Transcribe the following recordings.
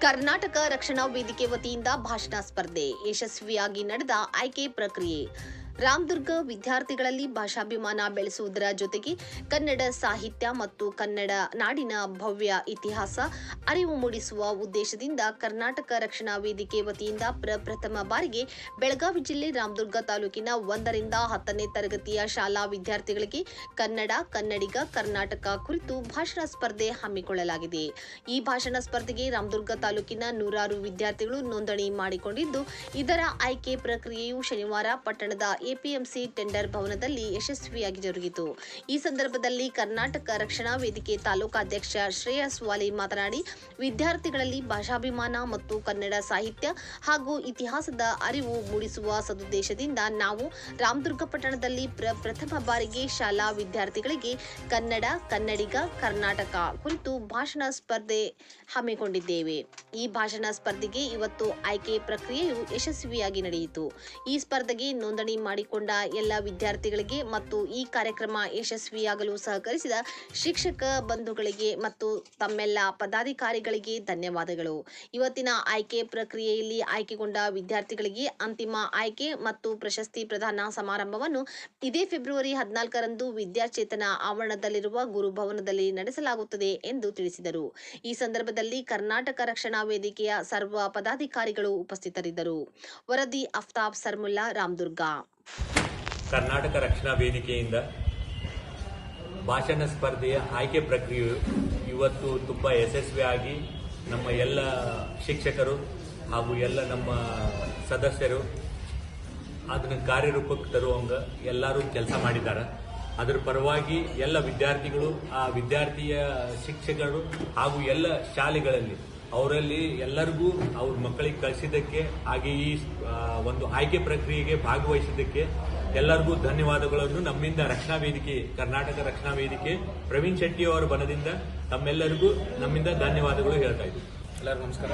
ಕರ್ನಾಟಕ ರಕ್ಷಣಾ ವೇದಿಕೆ ವತಿಯಿಂದ ಭಾಷಣ ಸ್ಪರ್ಧೆ ಯಶಸ್ವಿಯಾಗಿ ನಡೆದ ಆಯ್ಕೆ ಪ್ರಕ್ರಿಯೆ ರಾಮದುರ್ಗ ವಿದ್ಯಾರ್ಥಿಗಳಲ್ಲಿ ಭಾಷಾಭಿಮಾನ ಬೆಳೆಸುವುದರ ಜೊತೆಗೆ ಕನ್ನಡ ಸಾಹಿತ್ಯ ಮತ್ತು ಕನ್ನಡ ನಾಡಿನ ಭವ್ಯ ಇತಿಹಾಸ ಅರಿವು ಮೂಡಿಸುವ ಉದ್ದೇಶದಿಂದ ಕರ್ನಾಟಕ ರಕ್ಷಣಾ ವೇದಿಕೆ ವತಿಯಿಂದ ಪ್ರಪ್ರಥಮ ಬಾರಿಗೆ ಬೆಳಗಾವಿ ಜಿಲ್ಲೆ ರಾಮದುರ್ಗ ತಾಲೂಕಿನ ಒಂದರಿಂದ ಹತ್ತನೇ ತರಗತಿಯ ಶಾಲಾ ವಿದ್ಯಾರ್ಥಿಗಳಿಗೆ ಕನ್ನಡ, ಕನ್ನಡಿಗ, ಕರ್ನಾಟಕ ಕುರಿತು ಭಾಷಣ ಸ್ಪರ್ಧೆ ಹಮ್ಮಿಕೊಳ್ಳಲಾಗಿದೆ. ಈ ಭಾಷಣ ಸ್ಪರ್ಧೆಗೆ ರಾಮದುರ್ಗ ತಾಲೂಕಿನ ನೂರಾರು ವಿದ್ಯಾರ್ಥಿಗಳು ನೋಂದಣಿ ಮಾಡಿಕೊಂಡಿದ್ದು, ಇದರ ಆಯ್ಕೆ ಪ್ರಕ್ರಿಯೆಯು ಶನಿವಾರ ಪಟ್ಟಣದ ಎಪಿಎಂಸಿ ಟೆಂಡರ್ ಭವನದಲ್ಲಿ ಯಶಸ್ವಿಯಾಗಿ ಜರುಗಿತು. ಈ ಸಂದರ್ಭದಲ್ಲಿ ಕರ್ನಾಟಕ ರಕ್ಷಣಾ ವೇದಿಕೆ ತಾಲೂಕಾಧ್ಯಕ್ಷ ಶ್ರೇಯಸ್ ವಾಲಿ ಮಾತನಾಡಿ, ವಿದ್ಯಾರ್ಥಿಗಳಲ್ಲಿ ಭಾಷಾಭಿಮಾನ ಮತ್ತು ಕನ್ನಡ ಸಾಹಿತ್ಯ ಹಾಗೂ ಇತಿಹಾಸದ ಅರಿವು ಮೂಡಿಸುವ ಸದುದ್ದೇಶದಿಂದ ನಾವು ರಾಮದುರ್ಗ ಪಟ್ಟಣದಲ್ಲಿ ಪ್ರ, ಪ್ರಥಮ ಬಾರಿಗೆ ಶಾಲಾ ವಿದ್ಯಾರ್ಥಿಗಳಿಗೆ ಕನ್ನಡ, ಕನ್ನಡಿಗ, ಕರ್ನಾಟಕ ಕುರಿತು ಭಾಷಣ ಸ್ಪರ್ಧೆ ಹಮ್ಮಿಕೊಂಡಿದ್ದೇವೆ. ಈ ಭಾಷಣ ಸ್ಪರ್ಧೆಗೆ ಇವತ್ತು ಆಯ್ಕೆ ಪ್ರಕ್ರಿಯೆಯು ಯಶಸ್ವಿಯಾಗಿ ನಡೆಯಿತು. ಈ ಸ್ಪರ್ಧೆಗೆ ನೋಂದಣಿ ಮಾಡಿಕೊಂಡ ಎಲ್ಲ ವಿದ್ಯಾರ್ಥಿಗಳಿಗೆ ಮತ್ತು ಈ ಕಾರ್ಯಕ್ರಮ ಯಶಸ್ವಿಯಾಗಲು ಸಹಕರಿಸಿದ ಶಿಕ್ಷಕ ಬಂಧುಗಳಿಗೆ ಮತ್ತು ತಮ್ಮೆಲ್ಲ ಪದಾಧಿಕಾರಿಗಳಿಗೆ ಧನ್ಯವಾದಗಳು. ಇವತ್ತಿನ ಆಯ್ಕೆ ಪ್ರಕ್ರಿಯೆಯಲ್ಲಿ ಆಯ್ಕೆಗೊಂಡ ವಿದ್ಯಾರ್ಥಿಗಳಿಗೆ ಅಂತಿಮ ಆಯ್ಕೆ ಮತ್ತು ಪ್ರಶಸ್ತಿ ಪ್ರದಾನ ಸಮಾರಂಭವನ್ನು ಇದೇ ಫೆಬ್ರವರಿ ಹದಿನಾಲ್ಕರಂದು ವಿದ್ಯಾಚೇತನ ಆವರಣದಲ್ಲಿರುವ ಗುರುಭವನದಲ್ಲಿ ನಡೆಸಲಾಗುತ್ತದೆ ಎಂದು ತಿಳಿಸಿದರು. ಈ ಸಂದರ್ಭದಲ್ಲಿ ಕರ್ನಾಟಕ ರಕ್ಷಣಾ ವೇದಿಕೆಯ ಸರ್ವ ಪದಾಧಿಕಾರಿಗಳು ಉಪಸ್ಥಿತರಿದ್ದರು. ವರದಿ ಅಫ್ತಾಬ್ ಸರ್ಮುಲ್ಲಾ, ರಾಮದುರ್ಗ. ಕರ್ನಾಟಕ ರಕ್ಷಣಾ ವೇದಿಕೆಯಿಂದ ಭಾಷಣ ಸ್ಪರ್ಧೆಯ ಆಯ್ಕೆ ಪ್ರಕ್ರಿಯೆಯು ಇವತ್ತು ತುಂಬ ಯಶಸ್ವಿಯಾಗಿ ನಮ್ಮ ಎಲ್ಲ ಶಿಕ್ಷಕರು ಹಾಗೂ ಎಲ್ಲ ನಮ್ಮ ಸದಸ್ಯರು, ಅದನ್ನು ಕಾರ್ಯರೂಪಕ್ಕೆ ತರುವಂಗ ಎಲ್ಲರೂ ಕೆಲಸ ಮಾಡಿದ್ದಾರೆ. ಅದರ ಪರವಾಗಿ ಎಲ್ಲ ವಿದ್ಯಾರ್ಥಿಗಳು, ಆ ವಿದ್ಯಾರ್ಥಿಯ ಶಿಕ್ಷಕರು ಹಾಗೂ ಎಲ್ಲ ಶಾಲೆಗಳಲ್ಲಿ ಅವರಲ್ಲಿ ಎಲ್ಲರಿಗೂ ಅವ್ರ ಮಕ್ಕಳಿಗೆ ಕಳಿಸಿದ್ದಕ್ಕೆ, ಹಾಗೆ ಈ ಒಂದು ಆಯ್ಕೆ ಪ್ರಕ್ರಿಯೆಗೆ ಭಾಗವಹಿಸಿದ್ದಕ್ಕೆ ಎಲ್ಲರಿಗೂ ಧನ್ಯವಾದಗಳನ್ನು. ನಮ್ಮಿಂದ ರಕ್ಷಣಾ ವೇದಿಕೆ, ಕರ್ನಾಟಕ ರಕ್ಷಣಾ ವೇದಿಕೆ, ಪ್ರವೀಣ್ ಶೆಟ್ಟಿ ಅವರ ಬನದಿಂದ ತಮ್ಮೆಲ್ಲರಿಗೂ ನಮ್ಮಿಂದ ಧನ್ಯವಾದಗಳು ಹೇಳ್ತಾ ಇದ್ದೀವಿ ಎಲ್ಲರಿಗೂ ನಮಸ್ಕಾರ.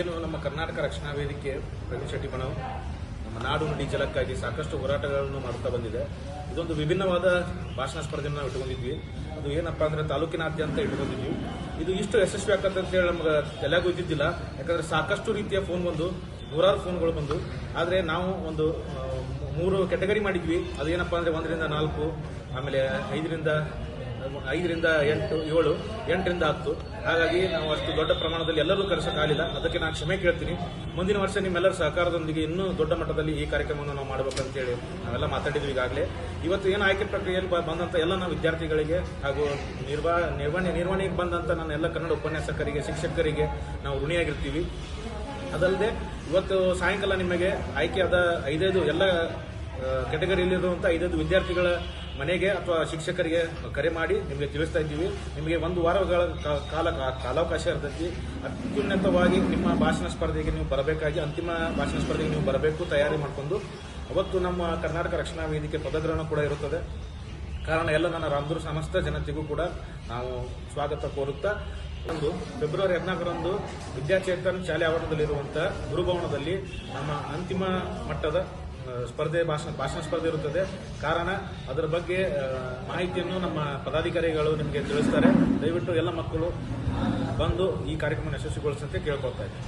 ಏನು ನಮ್ಮ ಕರ್ನಾಟಕ ರಕ್ಷಣಾ ವೇದಿಕೆ, ಪ್ರವೀಣ್ ಶೆಟ್ಟಿ ಬಣವು ನಮ್ಮ ನಾಡು ನುಡಿ ಜಲಕ್ಕಾಗಿ ಸಾಕಷ್ಟು ಹೋರಾಟಗಳನ್ನು ಮಾಡುತ್ತಾ ಬಂದಿದೆ. ಇದೊಂದು ವಿಭಿನ್ನವಾದ ಭಾಷಣ ಸ್ಪರ್ಧೆಯನ್ನು ನಾವು ಇಟ್ಕೊಂಡಿದ್ವಿ ಅದು ಏನಪ್ಪಾ ಅಂದ್ರೆ ತಾಲೂಕಿನಾದ್ಯಂತ ಇಟ್ಕೊಂಡಿದ್ವಿ ಇದು ಇಷ್ಟು ಯಶಸ್ವಿ ಆಗತ್ತೆ ಅಂತ ಹೇಳಿ ನಮ್ಗೆ ತಲೆ ಇದ್ದಿದ್ದಿಲ್ಲ ಯಾಕಂದ್ರೆ ಸಾಕಷ್ಟು ರೀತಿಯ ಫೋನ್ ಬಂದು, ನೂರಾರು ಫೋನ್ಗಳು ಬಂದು, ಆದರೆ ನಾವು ಒಂದು ಮೂರು ಕೆಟಗರಿ ಮಾಡಿದ್ವಿ. ಅದೇನಪ್ಪ ಅಂದ್ರೆ ಒಂದರಿಂದ ನಾಲ್ಕು, ಆಮೇಲೆ ಐದರಿಂದ ಐದರಿಂದ ಎಂಟು, ಏಳು, ಎಂಟರಿಂದ ಹತ್ತು. ಹಾಗಾಗಿ ನಾವು ಅಷ್ಟು ದೊಡ್ಡ ಪ್ರಮಾಣದಲ್ಲಿ ಎಲ್ಲರೂ ಕರೆಸೋಕ್ಕಾಗಲಿಲ್ಲ ಅದಕ್ಕೆ ನಾನು ಕ್ಷಮೆ ಕೇಳ್ತೀನಿ. ಮುಂದಿನ ವರ್ಷ ನಿಮ್ಮೆಲ್ಲರ ಸಹಕಾರದೊಂದಿಗೆ ಇನ್ನೂ ದೊಡ್ಡ ಮಟ್ಟದಲ್ಲಿ ಈ ಕಾರ್ಯಕ್ರಮವನ್ನು ನಾವು ಮಾಡಬೇಕಂತೇಳಿ ನಾವೆಲ್ಲ ಮಾತಾಡಿದ್ವಿ ಈಗಾಗಲೇ. ಇವತ್ತು ಏನು ಆಯ್ಕೆ ಪ್ರಕ್ರಿಯೆಯಲ್ಲಿ ಬಂದಂಥ ಎಲ್ಲ ನಾವು ವಿದ್ಯಾರ್ಥಿಗಳಿಗೆ ಹಾಗೂ ನಿರ್ವಾ, ನಿರ್ವಹಣೆ, ನಿರ್ವಹಣೆಗೆ ಬಂದಂತ ನನ್ನ ಎಲ್ಲ ಕನ್ನಡ ಉಪನ್ಯಾಸಕರಿಗೆ, ಶಿಕ್ಷಕರಿಗೆ ನಾವು ಋಣಿಯಾಗಿರ್ತೀವಿ. ಅದಲ್ಲದೆ ಇವತ್ತು ಸಾಯಂಕಾಲ ನಿಮಗೆ ಆಯ್ಕೆಯಾದ ಐದೈದು ಎಲ್ಲ ಕ್ಯಾಟಗರಿಯಲ್ಲಿರುವಂಥ ಐದೈದು ವಿದ್ಯಾರ್ಥಿಗಳ ಮನೆಗೆ ಅಥವಾ ಶಿಕ್ಷಕರಿಗೆ ಕರೆ ಮಾಡಿ ನಿಮಗೆ ತಿಳಿಸ್ತಾ ಇದ್ದೀವಿ. ನಿಮಗೆ ಒಂದು ವಾರಗಳ ಕಾಲ ಕಾಲಾವಕಾಶ ಇರ್ತೈತಿ. ಅತ್ಯುನ್ನತವಾಗಿ ನಿಮ್ಮ ಭಾಷಣ ಸ್ಪರ್ಧೆಗೆ ನೀವು ಬರಬೇಕಾಗಿ, ಅಂತಿಮ ಭಾಷಣ ಸ್ಪರ್ಧೆಗೆ ನೀವು ಬರಬೇಕು ತಯಾರಿ ಮಾಡಿಕೊಂಡು, ಅವತ್ತು ನಮ್ಮ ಕರ್ನಾಟಕ ರಕ್ಷಣಾ ವೇದಿಕೆ ಪದಗ್ರಹಣ ಕೂಡ ಇರುತ್ತದೆ. ಕಾರಣ ಎಲ್ಲ ನನ್ನ ರಾಮದುರ್ಗ ಸಮಸ್ತ ಜನತೆಗೂ ಕೂಡ ನಾವು ಸ್ವಾಗತ ಕೋರುತ್ತಾ, ಒಂದು ಫೆಬ್ರವರಿ ಹದಿನಾಲ್ಕರಂದು ವಿದ್ಯಾಚೇತನ್ ಶಾಲೆ ಆವರಣದಲ್ಲಿರುವಂತಹ ಗುರುಭವನದಲ್ಲಿ ನಮ್ಮ ಅಂತಿಮ ಮಟ್ಟದ ಸ್ಪರ್ಧೆ, ಭಾಷಣ ಭಾಷಣ ಸ್ಪರ್ಧೆ ಇರುತ್ತದೆ. ಕಾರಣ ಅದರ ಬಗ್ಗೆ ಮಾಹಿತಿಯನ್ನು ನಮ್ಮ ಪದಾಧಿಕಾರಿಗಳು ನಿಮಗೆ ತಿಳಿಸ್ತಾರೆ. ದಯವಿಟ್ಟು ಎಲ್ಲ ಮಕ್ಕಳು ಬಂದು ಈ ಕಾರ್ಯಕ್ರಮ ಯಶಸ್ವಿಗೊಳಿಸಂತೆ ಕೇಳ್ಕೊಳ್ತಾ ಇದ್ದೀನಿ.